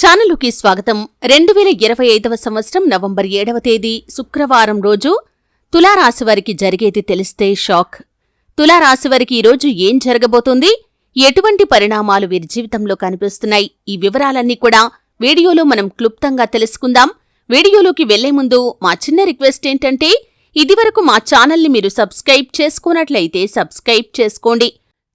ఛానలుకి స్వాగతం. రెండు వేల ఇరవై ఐదవ సంవత్సరం నవంబర్ ఏడవ తేదీ శుక్రవారం రోజు తులారాశివారికి జరిగేది తెలిస్తే షాక్. తులారాశివారికి ఈరోజు ఏం జరగబోతుంది? ఎటువంటి పరిణామాలు వీరి జీవితంలో కనిపిస్తున్నాయి? ఈ వివరాలన్నీ కూడా వీడియోలో మనం క్లుప్తంగా తెలుసుకుందాం. వీడియోలోకి వెళ్ళే ముందు మా చిన్న రిక్వెస్ట్ ఏంటంటే ఇదివరకు మా ఛానల్ని మీరు సబ్స్క్రైబ్ చేసుకున్నట్లయితే సబ్స్క్రైబ్ చేసుకోండి.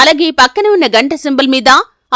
అలాగే పక్కన ఉన్న గంట సింబల్ మీద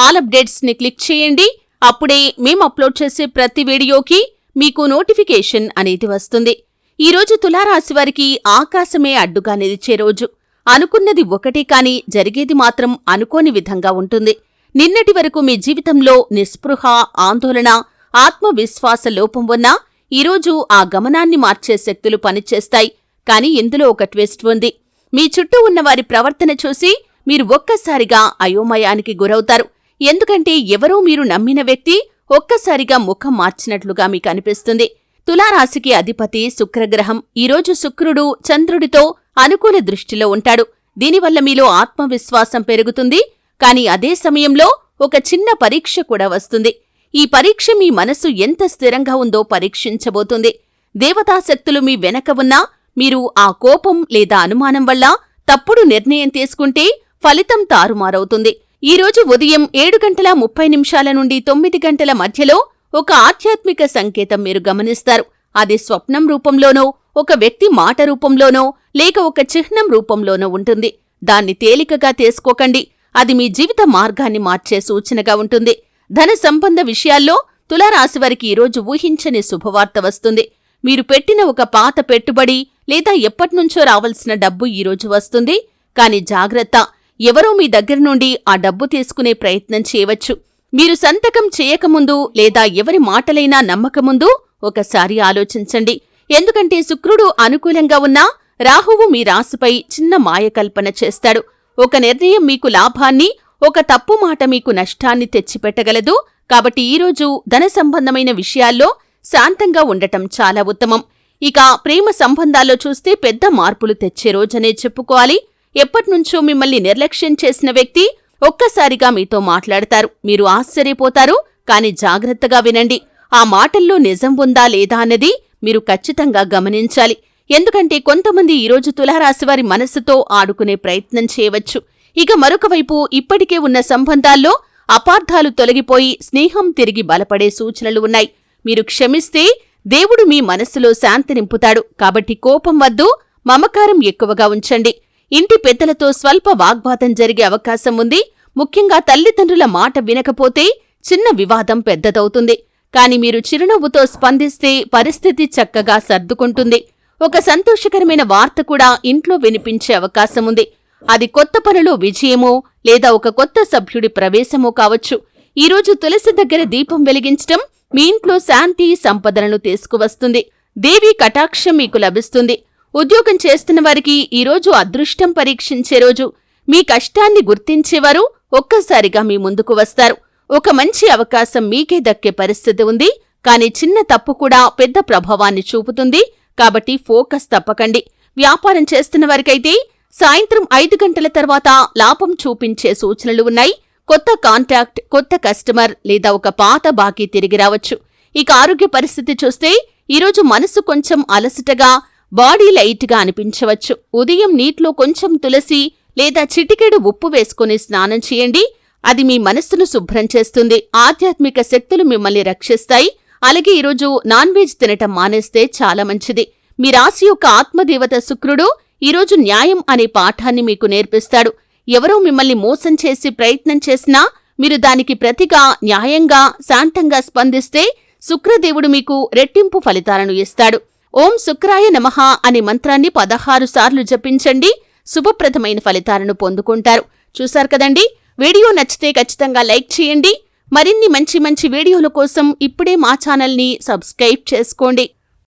ఆల్ అప్డేట్స్ని క్లిక్ చేయండి. అప్పుడే మేం అప్లోడ్ చేసే ప్రతి వీడియోకి మీకు నోటిఫికేషన్ అనేది వస్తుంది. ఈ రోజు తులారాశి వారికి ఆకాశమే అడ్డుగా నిలిచే రోజు. అనుకున్నది ఒకటే కాని జరిగేది మాత్రం అనుకోని విధంగా ఉంటుంది. నిన్నటి వరకు మీ జీవితంలో నిస్పృహ ఆందోళన ఆత్మవిశ్వాస లోపం ఉన్నా ఈరోజు ఆ గమనాన్ని మార్చే శక్తులు పనిచేస్తాయి. కాని ఇందులో ఒక ట్విస్ట్ ఉంది. మీ చుట్టూ ఉన్నవారి ప్రవర్తన చూసి మీరు ఒక్కసారిగా అయోమయానికి గురవుతారు. ఎందుకంటే ఎవరో మీరు నమ్మిన వ్యక్తి ఒక్కసారిగా ముఖం మార్చినట్లుగా మీకు అనిపిస్తుంది. తులారాశికి అధిపతి శుక్రగ్రహం. ఈరోజు శుక్రుడు చంద్రుడితో అనుకూల దృష్టిలో ఉంటాడు. దీనివల్ల మీలో ఆత్మవిశ్వాసం పెరుగుతుంది. కాని అదే సమయంలో ఒక చిన్న పరీక్ష కూడా వస్తుంది. ఈ పరీక్ష మీ మనసు ఎంత స్థిరంగా ఉందో పరీక్షించబోతుంది. దేవతాశక్తులు మీ వెనక ఉన్నా మీరు ఆ కోపం లేదా అనుమానం వల్ల తప్పుడు నిర్ణయం తీసుకుంటే ఫలితం తారుమారవుతుంది. ఈరోజు ఉదయం ఏడు గంటల ముప్పై నిమిషాల నుండి తొమ్మిది గంటల మధ్యలో ఒక ఆధ్యాత్మిక సంకేతం మీరు గమనిస్తారు. అది స్వప్నం రూపంలోనో ఒక వ్యక్తి మాట రూపంలోనో లేక ఒక చిహ్నం రూపంలోనో ఉంటుంది. దాన్ని తేలికగా తీసుకోకండి. అది మీ జీవిత మార్గాన్ని మార్చే సూచనగా ఉంటుంది. ధన సంబంధ విషయాల్లో తులారాశివారికి ఈరోజు ఊహించని శుభవార్త వస్తుంది. మీరు పెట్టిన ఒక పాత పెట్టుబడి లేదా ఎప్పట్నుంచో రావలసిన డబ్బు ఈరోజు వస్తుంది. కాని జాగ్రత్త ఎవరో మీ దగ్గర నుండి ఆ డబ్బు తీసుకునే ప్రయత్నం చేయవచ్చు. మీరు సంతకం చేయకముందు లేదా ఎవరి మాటలైనా నమ్మకముందు ఒకసారి ఆలోచించండి. ఎందుకంటే శుక్రుడు అనుకూలంగా ఉన్నా రాహువు మీ రాశిపై చిన్న మాయకల్పన చేస్తాడు. ఒక నిర్ణయం మీకు లాభాన్ని ఒక తప్పు మాట మీకు నష్టాన్ని తెచ్చిపెట్టగలదు. కాబట్టి ఈరోజు ధన సంబంధమైన విషయాల్లో శాంతంగా ఉండటం చాలా ఉత్తమం. ఇక ప్రేమ సంబంధాల్లో చూస్తే పెద్ద మార్పులు తెచ్చే రోజనే చెప్పుకోవాలి. ఎప్పట్నుంచో మిమ్మల్ని నిర్లక్ష్యం చేసిన వ్యక్తి ఒక్కసారిగా మీతో మాట్లాడతారు. మీరు ఆశ్చర్యపోతారు. కాని జాగ్రత్తగా వినండి. ఆ మాటల్లో నిజం ఉందా లేదా అన్నది మీరు ఖచ్చితంగా గమనించాలి. ఎందుకంటే కొంతమంది ఈరోజు తులారాశివారి మనస్సుతో ఆడుకునే ప్రయత్నం చేయవచ్చు. ఇక మరొక వైపు ఇప్పటికే ఉన్న సంబంధాల్లో అపార్థాలు తొలగిపోయి స్నేహం తిరిగి బలపడే సూచనలు ఉన్నాయి. మీరు క్షమిస్తే దేవుడు మీ మనస్సులో శాంతి నింపుతాడు. కాబట్టి కోపం వద్దు. మమకారం ఎక్కువగా ఉంచండి. ఇంటి పెద్దలతో స్వల్ప వాగ్వాదం జరిగే అవకాశం ఉంది. ముఖ్యంగా తల్లిదండ్రుల మాట వినకపోతే చిన్న వివాదం పెద్దదవుతుంది. కాని మీరు చిరునవ్వుతో స్పందిస్తే పరిస్థితి చక్కగా సర్దుకుంటుంది. ఒక సంతోషకరమైన వార్త కూడా ఇంట్లో వినిపించే అవకాశం ఉంది. అది కొత్త పనులో విజయమో లేదా ఒక కొత్త సభ్యుడి ప్రవేశమో కావచ్చు. ఈరోజు తులసి దగ్గర దీపం వెలిగించటం మీ ఇంట్లో శాంతి సంపదలను తీసుకువస్తుంది. దేవి కటాక్షం మీకు లభిస్తుంది. ఉద్యోగం చేస్తున్న వారికి ఈరోజు అదృష్టం పరీక్షించే రోజు. మీ కష్టాన్ని గుర్తించేవారు ఒక్కసారిగా మీ ముందుకు వస్తారు. ఒక మంచి అవకాశం మీకే దక్కే పరిస్థితి ఉంది. కాని చిన్న తప్పు కూడా పెద్ద ప్రభావాన్ని చూపుతుంది. కాబట్టి ఫోకస్ తప్పకండి. వ్యాపారం చేస్తున్న వారికైతే సాయంత్రం ఐదు గంటల తర్వాత లాభం చూపించే సూచనలు ఉన్నాయి. కొత్త కాంటాక్ట్ కొత్త కస్టమర్ లేదా ఒక పాత బాకీ తిరిగి రావచ్చు. ఇక ఆరోగ్య పరిస్థితి చూస్తే ఈరోజు మనసు కొంచెం అలసటగా బాడీ లైట్గా అనిపించవచ్చు. ఉదయం నీటిలో కొంచెం తులసి లేదా చిటికెడు ఉప్పు వేసుకుని స్నానం చేయండి. అది మీ మనస్సును శుభ్రం చేస్తుంది. ఆధ్యాత్మిక శక్తులు మిమ్మల్ని రక్షిస్తాయి. అలాగే ఈరోజు నాన్ వెజ్ తినటం మానేస్తే చాలా మంచిది. మీ రాశి యొక్క ఆత్మదేవత శుక్రుడు ఈరోజు న్యాయం అనే పాఠాన్ని మీకు నేర్పిస్తాడు. ఎవరో మిమ్మల్ని మోసం చేసి ప్రయత్నం చేసినా మీరు దానికి ప్రతిగా న్యాయంగా శాంతంగా స్పందిస్తే శుక్రదేవుడు మీకు రెట్టింపు ఫలితాలను ఇస్తాడు. ఓం శుక్రాయ నమః అనే మంత్రాన్ని పదహారు సార్లు జపించండి. శుభప్రదమైన ఫలితాలను పొందుకుంటారు. చూశారు కదండి? వీడియో నచ్చితే ఖచ్చితంగా లైక్ చేయండి. మరిన్ని మంచి మంచి వీడియోల కోసం ఇప్పుడే మా ఛానల్ని సబ్స్క్రైబ్ చేసుకోండి.